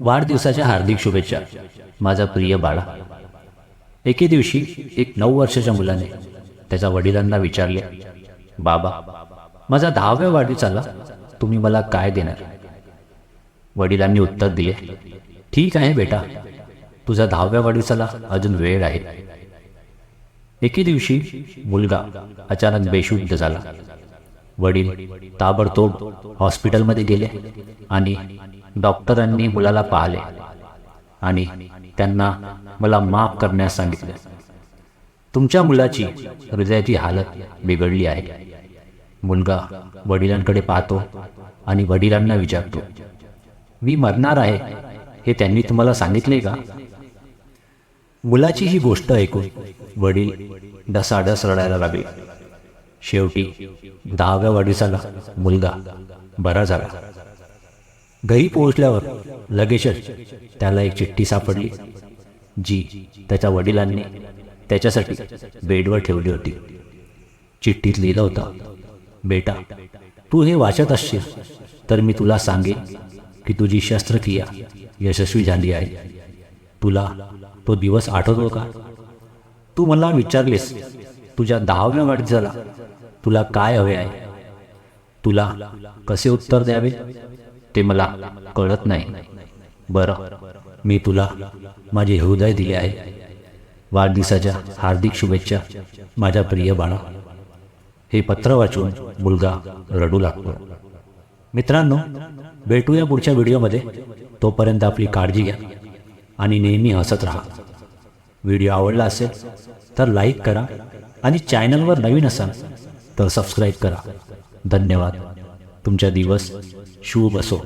वाढदिवसाच्या हार्दिक शुभेच्छा. माझा प्रिय बाळा एके दिवशी एक नऊ वर्षाच्या मुलाने त्याच्या वडिलांना विचारले बाबा माझा दहाव्या वाढदिवसाला तुम्ही मला काय देणार? वडिलांनी उत्तर दिले ठीक आहे बेटा तुझा दहाव्या वाढदिवसाला अजून वेळ आहे. एके दिवशी मुलगा अचानक बेशुद्ध झाला. वडील ताबडतोब हॉस्पिटलमध्ये गेले आणि डॉक्टरांनी मुलाला पाहिले आणि त्यांना मला माफ करण्यास सांगितले. तुमच्या मुलाची हृदयाची हालत बिघडली आहे. मुलगा वडिलांकडे पाहतो आणि वडिलांना विचारतो मी मरणार आहे हे त्यांनी तुम्हाला सांगितले का? मुलाची ही गोष्ट ऐकून वडील डसाडस रडायला लागले. शेवटी दहाव्या वाढीसाला मुलगा बरा झाला. घरी पोहोचल्यावर लगेचच त्याला एक चिठ्ठी सापडली. जी त्याच्या वडिलांनी त्याच्यासाठी बेडवर ठेवली होती. चिठ्ठीत लिहिलं होतं बेटा तू हे वाचत असशील तर मी तुला सांगेन की तुझी शस्त्रक्रिया यशस्वी झाली आहे. तुला तो दिवस आठवतो का? तू मला विचारलेस तुझ्या दहाव्या वाढदिवसाला तुला काय हवे आहे? तुला कसे उत्तर द्यावे? ते मला कळत नाही. बरं मी तुला माझे हृदय दिले आहे. वाढदिवसाच्या हार्दिक शुभेच्छा माझ्या प्रिय बाळा. हे पत्र वाचून मुलगा रडू लागतो. मित्रांनो भेटूया पुढच्या व्हिडिओमध्ये. तोपर्यंत आपली काळजी घ्या आणि नेहमी हसत राहा. व्हिडिओ आवडला असेल तर लाईक करा आणि चॅनलवर नवीन असाल तर सबस्क्राईब करा. धन्यवाद. तुमचा दिवस शुभ असो.